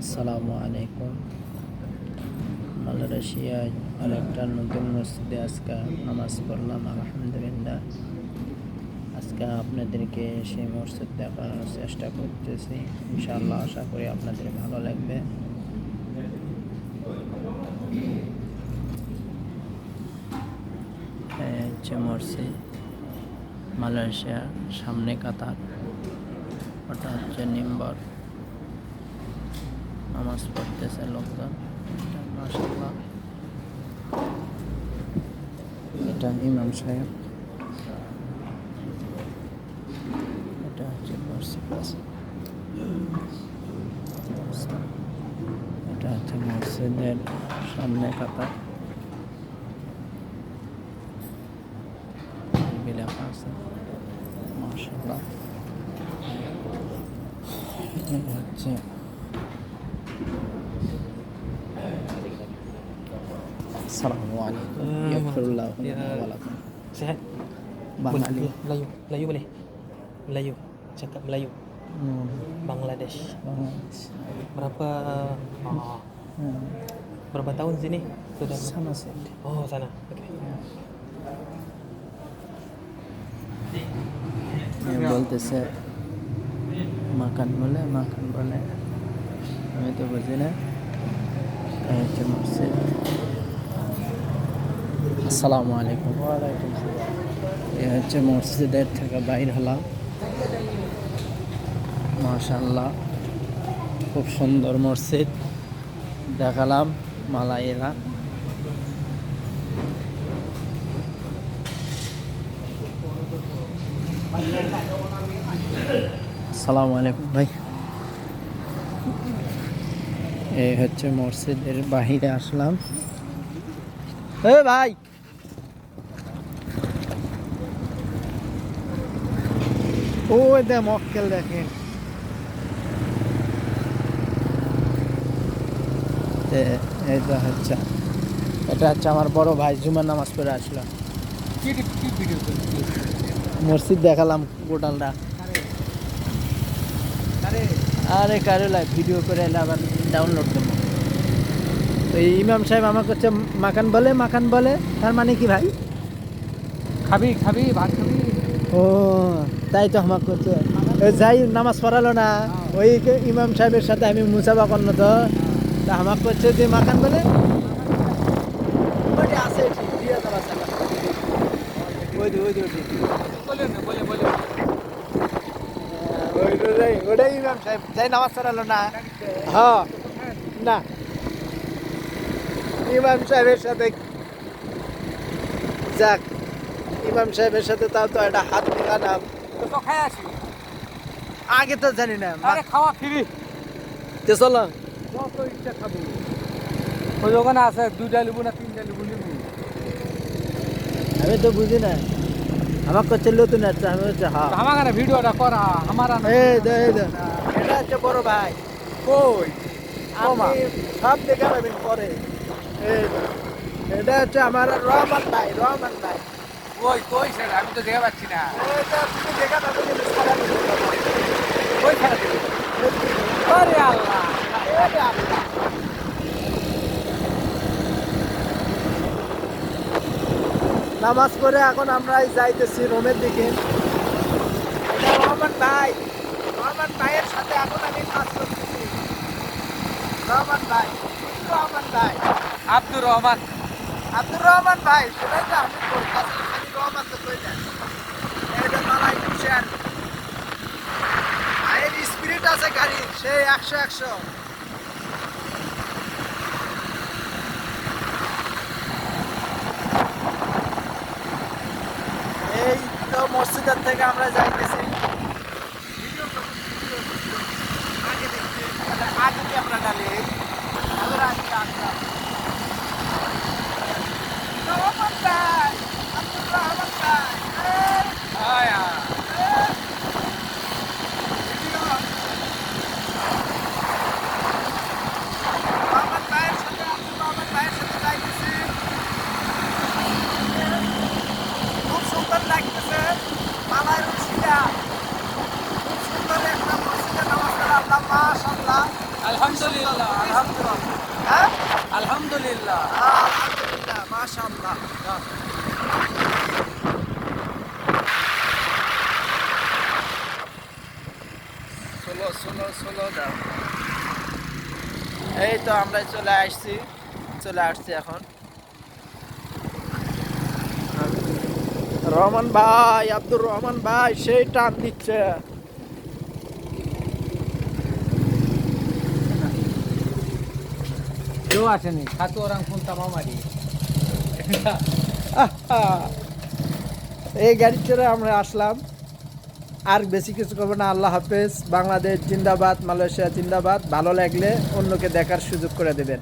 আসসালামু আলাইকুম। মালয়েশিয়ায় আরেকটা নতুন মসজিদে আজকে নামাজ পড়লাম, আলহামদুলিল্লাহ। আজকে আপনাদেরকে সেই মসজিদ দেখার চেষ্টা করতেছি। ইনশাআল্লাহ আশা করি আপনাদের ভালো লাগবে। হচ্ছে মসজিদ মালয়েশিয়ার সামনে কাতার, ওটা হচ্ছে নিম্বর। নামাজ পড়তেছে লোকজন এটা মাশাআল্লাহ। এটা ইমাম সাহেব। এটা হচ্ছে এটা হচ্ছে মসজিদের সামনে কাতার লেখা আছে। মাশাআল্লাহ। এই হচ্ছে Assalamualaikum. Hmm. Ya Allah. Sehat? Bang Ali. Melayu. Melayu boleh? Melayu. Cakap Melayu. Hmm. Bangladesh. Bangladesh. Berapa hmm. Oh. berapa tahun sini? Sudah sana sih. Oh, sana. Ya. बोलते से मकान बोले makan बोले हमें तो बजे ना कहीं আসসালামু আলাইকুম। এই হচ্ছে মসজিদের থেকে বাইর হলাম। মাশাল্লাহ খুব সুন্দর মসজিদ। দেখালাম মালাইরা। আসসালামু আলাইকুম ভাই। এই হচ্ছে মসজিদের বাহিরে আসলাম। এ ভাই! ওই দে মক্কেল দেখেন। এটা হচ্ছে এটা হচ্ছে আমার বড় ভাই জুমার নামাজ পড়ে আসলো। মসজিদ দেখালাম গোটালটা। আরে। কারে লাই ভিডিও করে এলে আবার ডাউনলোড করব। তো ইমাম সাহেব আমাকে হচ্ছে মাকান বলে মাকান বলে। তার মানে কি ভাই? খাবি খাবি ভাত খাবি। ও। তাই তো আমাকে ওই যাই নামাজ পড়ালো না ওই কে- ইমাম সাহেবের সাথে আমি মুসাফা করল তো। তা আমাকে হচ্ছে যে মাকান বলে। আছে ওটাই ইমাম সাহেব। যাই নামাজ পড়ালো না হ্যাঁ না। ইমাম সাহেবের সাথে যাক। ইমাম সাহেবের সাথে তাও তো একটা হাত মিলালাম। তো তো খাই আসি। আগে তো জানি না আরে খাওয়া ফ্রি। তো চলো। যত ইচ্ছা খাব। ওই ওখানে আছে দুইটা লিবু না তিনটা লিবু লিবু। আমি তো বুঝি না। আমার করছে নতুন একটা আমি হচ্ছে হ্যাঁ। আমার ভিডিওটা করা আমার এই দে এই দে। এটা হচ্ছে বড় ভাই। কই? আপনি সব দেখা পাবেন পরে। এই। এটা হচ্ছে আমার রহমান ভাই রহমান ভাই। কই কই স্যার? আমি তো দেখা পাচ্ছি না। তুমি দেখা পাবেন কিন্তু সারা দিন পাবেন। কই খেলা আরে আল্লাহ আরে আল্লাহ। নামাজ পড়ে এখন আমরা যাইতেছি রোমের দিকে। রহমান ভাই। রহমান ভাইয়ের সাথে এখন আমি কাজ করতেছি। রহমান ভাই রহমান ভাই। আব্দুর রহমান। আব্দুর রহমান ভাই সেটাই তো আমি স্পিরিট আছে গাড়ির সেই একশো একশো এই তো মসজিদের থেকে আমরা যাইতেছি। আগে ক্যামেরা ডালে আগে আগে আসলাম রহমান ভাই আব্দুর রহমান ভাই এই, আয়া এই। রহমান ভাইয়ের সাথে আব্দুর রহমান ভাইয়ের সাথে যাইতেছি খুব সুন্দর লাগতেছে মালায় রুচিটা খুব সুন্দর একটা মসজিদে নামাজ পড়া আল্লাহ মাশাআল্লাহ আলহামদুলিল্লাহ হ্যাঁ আলহামদুলিল্লাহ। ষোলো ষোলো ষোলো এই তো আমরা চলে আসছি চলে আসছি এখন। রহমান ভাই, আব্দুর রহমান ভাই, সেই টান দিচ্ছে। কেউ তামামারি আহা। এই গাড়ি চড়ে আমরা আসলাম। আর বেশি কিছু করব না। আল্লাহ হাফেজ। বাংলাদেশ জিন্দাবাদ, মালয়েশিয়া জিন্দাবাদ। ভালো লাগলে অন্যকে দেখার সুযোগ করে দেবেন।